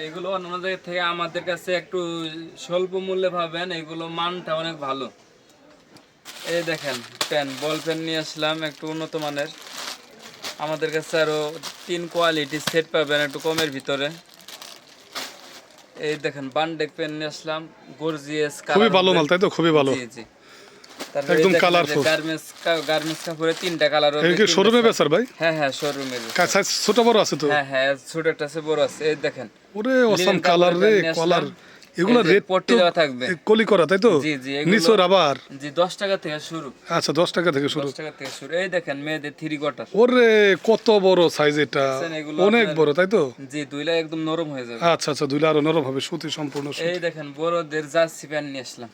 এগুলো অন্য জায়গা থেকে আমাদের কাছে একটু স্বল্প মূল্যে পাবেন এগুলো মানটা অনেক ভালো। এই দেখেন পেন বল পেন নিয়ে আসলাম একটু উন্নত মানের। আমাদের কাছে আরও তিন কোয়ালিটি সেট পাবেন একটু কমের ভিতরে। এই দেখেন বান্ডেক পেন নিয়ে আসলাম গর্জিয়াস খুবই ভালো মাল তাই তো? খুবই ভালো। জি জি। একদম colourful। গার্মেন্টস গার্মেন্টস কাপড়ে তিনটা কালার কি শোরুমে বেচার ভাই? হ্যাঁ হ্যাঁ শোরুমের সাইজ ছোট বড় আছে তো? হ্যাঁ হ্যাঁ ছোট একটা আছে বড় আছে। এই দেখেন। ওরে অসাম কালার রে কলার এগুলো রেট পট্টি দেওয়া থাকবে। কলি করা তাই তো? জি, জি, এগুলো- নিচো রাবার জি দশ টাকা থেকে শুরু। আচ্ছা দশ টাকা থেকে শুরু। দশ টাকা থেকে শুরু। এই দেখেন মেয়েদের থ্রি কোয়ার্টার ওরে কত বড় সাইজ এটা। অনেক বড় তাই তো? জি দুইলা একদম নরম হয়ে যাবে। আচ্ছা আচ্ছা দুইটা আরও নরম হবে সুতি সম্পূর্ণ সুতি। এই দেখেন বড়দের জার্সি প্যান্ট নিয়ে আসলাম।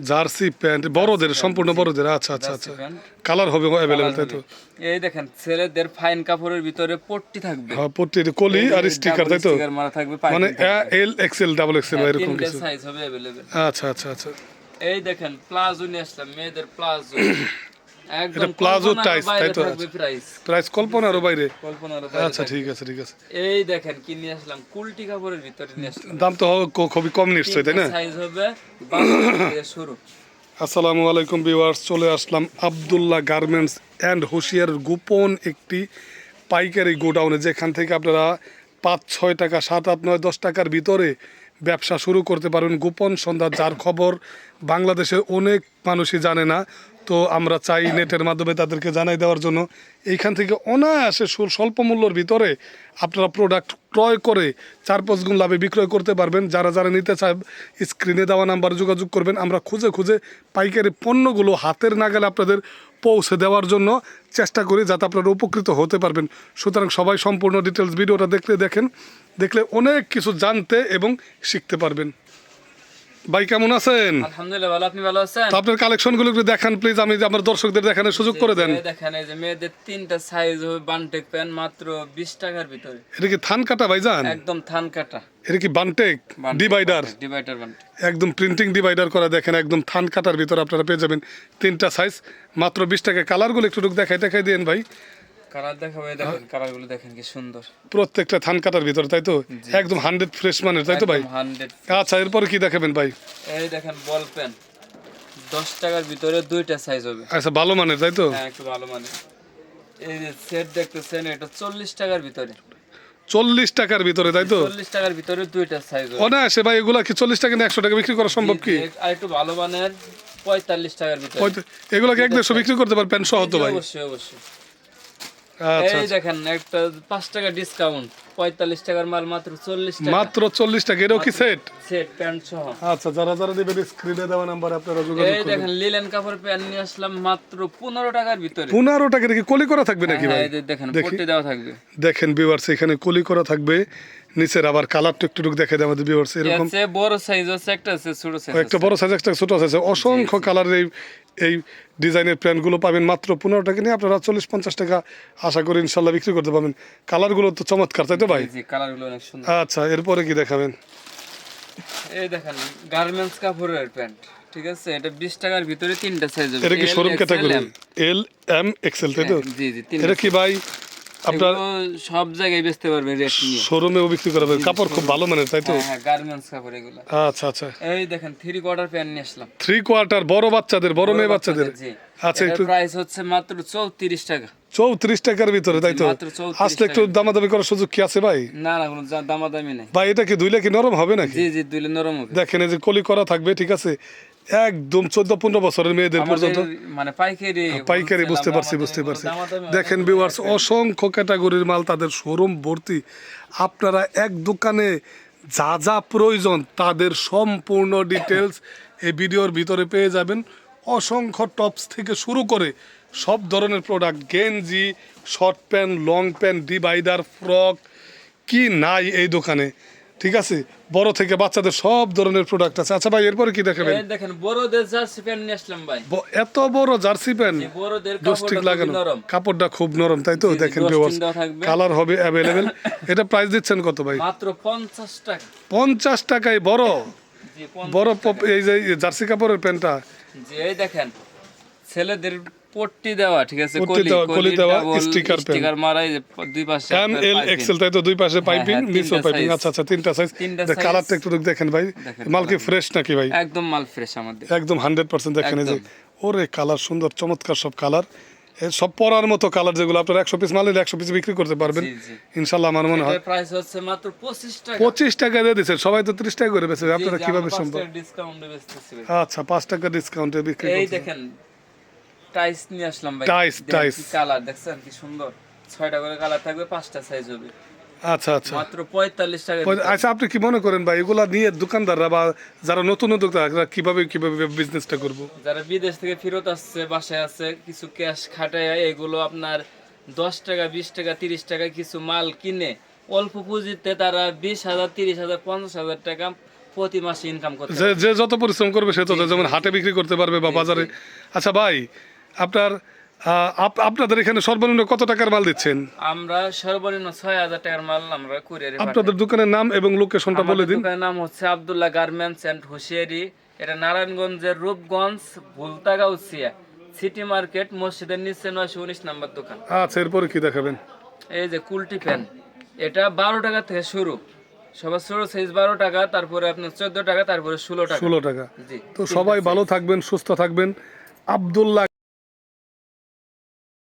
জার্সি প্যান্ট বড়দের সম্পূর্ণ বড়দের আচ্ছা আচ্ছা আচ্ছা। কালার হবে অ্যাভেলেবল তাই তো? এই দেখেন ছেলেদের ফাইন কাপড়ের ভিতরে পট্টি থাকবে। হ্যাঁ পট্টি কলি আর স্টিকার তাই তো? মারা থাকবে মানে এল এক্সএল ডাবল এক্সএল এরকম কিছু। সাইজ হবে অ্যাভেলেবল আচ্ছা আচ্ছা আচ্ছা। এই দেখেন প্লাজো নিয়ে আসলাম মেয়েদের প্লাজো। এটা প্লাজো টাইস, তাই তো? প্রাইস প্রাইস কল্পনারও বাইরে? আচ্ছা ঠিক আছে ঠিক আছে। এই দেখেন কি নিয়ে আসলাম কুলটি কাপড়ের ভিতরে নিয়ে আসলাম। দাম তো খুবই কম নিশ্চয়ই তাই না? সাইজ হবে শুরু। আসসালামু আলাইকুম ভিউয়ার্স চলে আসলাম আবদুল্লাহ গার্মেন্টস অ্যান্ড হুশিয়ার গোপন একটি পাইকারি গোডাউনে যেখান থেকে আপনারা পাঁচ ছয় টাকা সাত আট নয় দশ টাকার ভিতরে ব্যবসা শুরু করতে পারবেন গোপন সন্ধ্যা যার খবর বাংলাদেশের অনেক মানুষই জানে না। তো আমরা চাই নেটের মাধ্যমে তাদেরকে জানাই দেওয়ার জন্য। এইখান থেকে অনায়াসে স্বল্প মূল্যর ভিতরে আপনারা প্রোডাক্ট ক্রয় করে চার পাঁচ গুণ লাভে বিক্রয় করতে পারবেন। যারা যারা নিতে চায় স্ক্রিনে দেওয়া নাম্বারে যোগাযোগ করবেন। আমরা খুঁজে খুঁজে পাইকারি পণ্যগুলো হাতের নাগালে আপনাদের পৌঁছে দেওয়ার জন্য চেষ্টা করি যাতে আপনারা উপকৃত হতে পারবেন। সুতরাং সবাই সম্পূর্ণ ডিটেলস ভিডিওটা দেখলে দেখেন, দেখলে অনেক কিছু জানতে এবং শিখতে পারবেন। ভাই কেমন আছেন? আলহামদুলিল্লাহ ভালো। আপনি ভালো আছেন? তো আপনার কালেকশনগুলো একটু দেখান প্লিজ আমি আমার দর্শকদের দেখানোর সুযোগ করে দেন। দেখেন এই যে মেয়েদের তিনটা সাইজ হবে বানটেক মাত্র 20 টাকার ভিতরে। এটা কি থান কাটা ভাইজান? একদম থান কাটা। এটা কি বানটেক ডিভাইডার ডিভাইডার বানটেক একদম প্রিন্টিং ডিভাইডার করা দেখেন একদম থান কাটার ভিতর আপনারা পেয়ে যাবেন তিনটা সাইজ মাত্র বিশ টাকা। কালারগুলো একটু দেখাই দেখাই দিন ভাই। কালার দেখাবো দেখেন কালারগুলো দেখেন কি সুন্দর। প্রত্যেকটা থান কাটার ভিতর তাই তো? একদম হান্ড্রেড ফ্রেশ মানের তাই তো ভাই? আচ্ছা এরপরে কি দেখাবেন ভাই? এই দেখেন বল পেন। 10 টাকার ভিতরে দুইটা সাইজ হবে। আচ্ছা ভালো মানের তাই তো? হ্যাঁ একটু ভালো মানে এই যে সেট দেখতেছেন এটা 40 টাকার ভিতরে। চল্লিশ টাকার ভিতরে তাই তো? 40 টাকার ভিতরে দুইটা সাইজ অনায়াসে ভাই এগুলা কি চল্লিশ টাকা না একশো টাকা বিক্রি করা সম্ভব কি? আর একটু ভালো মানের 45 টাকার ভিতরে। হয়তো এগুলো কি এক দেড়শো বিক্রি করতে পারবেন? সহ তো ভাই। অবশ্যই অবশ্যই। এই দেখেন একটা 5 টাকা ডিসকাউন্ট 45 টাকার মাল মাত্র 40 টাকা। মাত্র চল্লিশ টাকা এটাও কি সেট সেট প্যান্ট সহ। আচ্ছা যারা যারা দেবেন স্ক্রিনে দেওয়া নাম্বার আপনারা যোগাযোগ এই দেখেন লিলেন কাপড় প্যান্ট নিয়ে আসলাম মাত্র 15 টাকার ভিতরে। পনেরো কি কলি করা থাকবে নাকি হ্যাঁ ভাই? দেখেন দেখি। পট্টি দেওয়া থাকবে। দেখেন এখানে কলি করা থাকবে। নিচের আবার কালারটা একটু একটু দেখে দেয় আমাদের ভিউয়ার্স এরকম আছে বড় সাইজ আছে একটা আছে ছোট সাইজ একটা বড় সাইজ একটা ছোট সাইজ অসংখ্য কালারের এই এই ডিজাইনের প্যান্টগুলো পাবেন। মাত্র পনেরো টাকা নিয়ে আপনারা চল্লিশ পঞ্চাশ টাকা আশা করি ইনশাল্লাহ বিক্রি করতে পারবেন। কালারগুলো তো চমৎকার তাই তো ভাই? কালারগুলো অনেক সুন্দর। আচ্ছা এরপরে কি দেখাবেন? এই দেখেন গার্মেন্টস কাপড়ের প্যান্ট ঠিক আছে? এটা 20 টাকার ভিতরে তিনটা সাইজ হবে। এটা কি showroom category L M XL তাই তো? জি জি এটা কি ভাই? আপনার সব জায়গায় বেচতে পারবে রেট নিয়ে। শোরুমেও বিক্রি করা যাবে। কাপড় খুব ভালো মানের তাই তো? হ্যাঁ হ্যাঁ গার্মেন্টস কাপড় এগুলো। আচ্ছা আচ্ছা। এই দেখেন থ্রি কোয়ার্টার প্যান্ট নিয়ে আসলাম। থ্রি কোয়ার্টার বড় বাচ্চাদের বড় মেয়ে বাচ্চাদের আচ্ছা একটু প্রাইস হচ্ছে মাত্র 34 টাকা। চৌত্রিশ টাকার ভিতরে তাই তো? মাত্র 34 আসলে একটু দামাদামি করার সুযোগ কি আছে ভাই? না না কোনো দামাদামি নেই। ভাই এটা কি দুইলে কি নরম হবে নাকি? জি জি দুইলে নরম হবে। দেখেন এই যে কলি করা থাকবে ঠিক আছে? একদম চোদ্দ পনেরো বছরের মেয়েদের পর্যন্ত। মানে পাইকারি পাইকারি বুঝতে পারছি বুঝতে পারছি। দেখেন ভিউয়ার্স অসংখ্য ক্যাটাগরির মাল তাদের শোরুম ভর্তি। আপনারা এক দোকানে যা যা প্রয়োজন তাদের সম্পূর্ণ ডিটেলস এই ভিডিওর ভিতরে পেয়ে যাবেন। অসংখ্য টপস থেকে শুরু করে সব ধরনের প্রোডাক্ট গেঞ্জি short pant long pant divider frock কি নাই এই দোকানে? ঠিক আছে? বড় থেকে বাচ্চাদের সব ধরনের প্রোডাক্ট আছে। আচ্ছা ভাই এরপরে কি দেখাবেন? দেখেন বড়দের জার্সি প্যান্ট নিয়ে আসলাম ভাই। এত বড় জার্সি প্যান্ট? বড়দের কাপড়টা লাগানো। নরম। কাপড়টা খুব নরম তাই তো? দেখেন ভিউয়ার্স কালার হবে অ্যাভেলেবেল এটা প্রাইস দিচ্ছেন কত ভাই? মাত্র 50 টাকা। পঞ্চাশ টাকায় বড়? জি বড় এই যে জার্সি কাপড়ের প্যান্টটা। এই দেখেন ছেলেদের পট্টি দেওয়া ঠিক আছে? দেওয়া, কলি দেওয়া। স্টিকার মারা এই যে দুই পাশে এম এল। এক্সেল তাই তো দুই পাশে পাইপিং হ্যাঁ, পাইপিং আচ্ছা আচ্ছা তিনটা সাইজ তিনটা কালারটা একটু দেখেন ভাই। মাল কি ফ্রেশ নাকি ভাই? একদম মাল ফ্রেশ আমাদের। একদম হান্ড্রেড পার্সেন্ট দেখেন এই যে। ওরে কালার সুন্দর চমৎকার সব কালার সব পরার মতো কালার যেগুলো আপনার একশো পিস মাল একশো পিস বিক্রি করতে পারবেন। ইনশাল্লাহ আমার মনে হয়। প্রাইস হচ্ছে মাত্র পঁচিশ টাকা। পঁচিশ টাকা দিয়ে দিচ্ছেন সবাই তো ত্রিশ টাকা করে বেচে। আপনারা কীভাবে সম্ভব? ডিসকাউন্টে আচ্ছা পাঁচ টাকা ডিসকাউন্টে বিক্রি এই দেখেন টাইস নিয়ে আসলাম ভাই। Tiles, tiles। কালার দেখছেন কি সুন্দর? ছয়টা করে কালার থাকবে পাঁচটা সাইজ হবে। আচ্ছা আচ্ছা। মাত্র পঁয়তাল্লিশ টাকা আচ্ছা আপনি কি মনে করেন ভাই এগুলা নিয়ে দোকানদাররা বা যারা নতুন কীভাবে কীভাবে বিজনেসটা করব? যারা বিদেশ থেকে ফেরত আসছে বাসায় আছে কিছু ক্যাশ খাটায় এগুলো আপনার দশ টাকা বিশ টাকা তিরিশ টাকা কিছু মাল কিনে অল্প পুঁজিতে তারা বিশ হাজার তিরিশ হাজার পঞ্চাশ হাজার টাকা প্রতি মাসে ইনকাম করতে যে যত পরিশ্রম করবে সে তত যেমন হাটে বিক্রি করতে পারবে বা বাজারে। আচ্ছা ভাই আপনার আপনাদের এখানে সর্বনিম্ন কত টাকার মাল দিচ্ছেন? আমরা সর্বনিম্ন ছয় হাজার টাকার মাল আমরা কুরিয়ারে আপনাদের দোকানের নাম এবং লোকেশনটা বলে দিন। দোকানের নাম হচ্ছে আব্দুল্লাহ গার্মেন্টস এন্ড হুশিয়ারি। এটা নারায়ণগঞ্জের রূপগঞ্জ ভুলতাগাউসিয়া সিটি মার্কেট মসজিদের নিচে নয়শো উনিশ নাম্বার দোকান। আচ্ছা এরপরে কি দেখাবেন? এই যে কুলটি ফ্যান এটা বারো টাকা থেকে শুরু। সবার ছোট সাইজ বারো টাকা তারপরে আপনার চোদ্দ টাকা তারপরে ষোলো টাকা। ষোলো টাকা। জি তো সবাই ভালো থাকবেন সুস্থ থাকবেন। আবদুল্লাহ